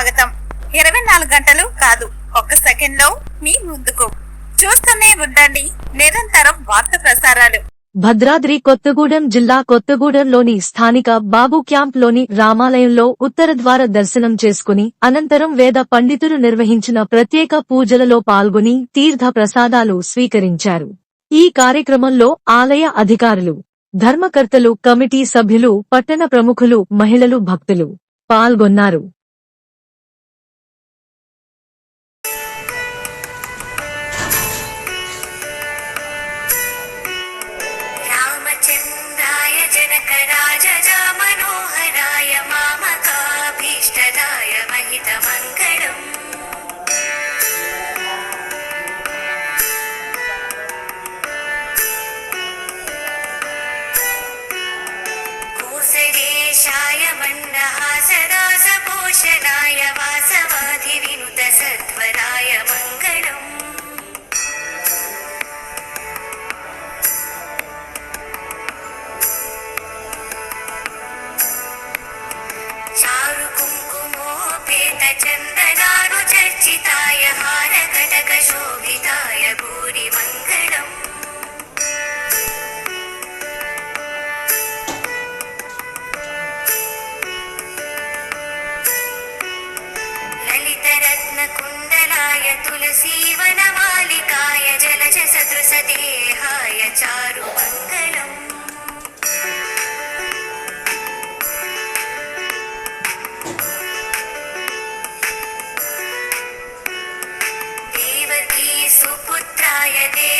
స్వాగతం. ఇరవై నాలుగు గంటలు కాదు ఒక్క సెకండ్లో మీ ముందుకు. చూస్తూనే ఉండండి నిరంతరం వార్త ప్రసారాలు. భద్రాద్రి కొత్తగూడెం జిల్లా కొత్తగూడెంలోని స్థానిక బాబు క్యాంప్లోని రామాలయంలో ఉత్తర ద్వార దర్శనం చేసుకుని అనంతరం వేద పండితులు నిర్వహించిన ప్రత్యేక పూజలలో పాల్గొని తీర్థ ప్రసాదాలు స్వీకరించారు. ఈ కార్యక్రమంలో ఆలయ అధికారులు ధర్మకర్తలు కమిటీ సభ్యులు పట్టణ ప్రముఖులు మహిళలు భక్తులు పాల్గొన్నారు. कोसरेशाय मण्डहासदासपोषणाय वासवाधिविनुतसत्वराय मङ्गलम् चारु तुलसीवनमालिकाय जलज सदृशदेहाय चारुमङ्गलम् देवकी सुपुत्राय देवदेवोत्तमाय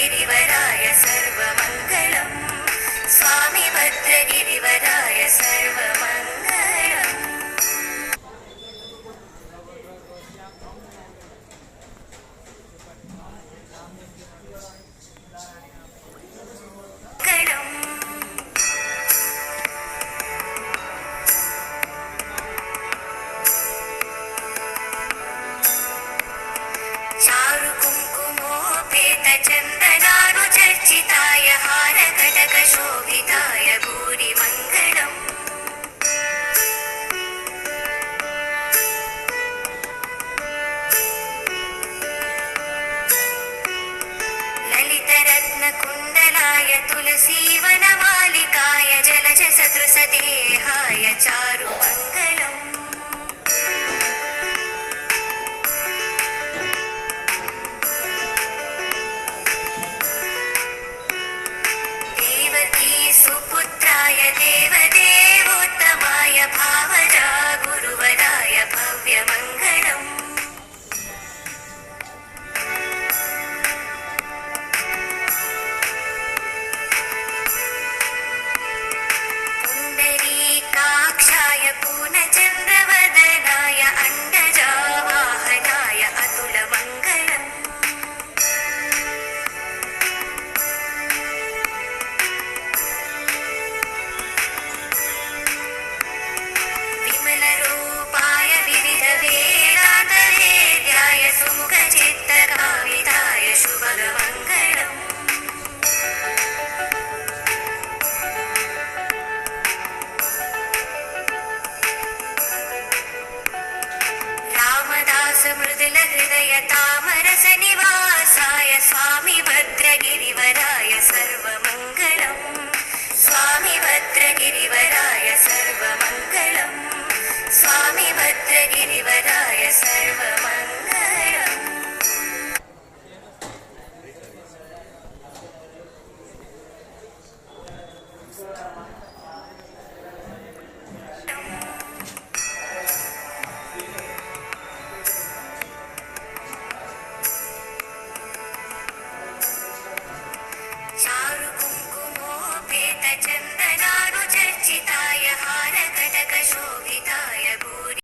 भद्रगिरिवराय सर्वमङ्गलम् हारकटकशोभिताय भूरिमङ्गलम् ललितरत्नकुण्डलाय तुलसीवनमालिकाय जलज सदृशदेहाय चारुमङ्गलम् Friday. मृदुल हृदय तामरस निवासाय स्वामि भद्रगिरिवराय सर्वमङ्गलम् स्वामि भद्रगिरिवराय सर्व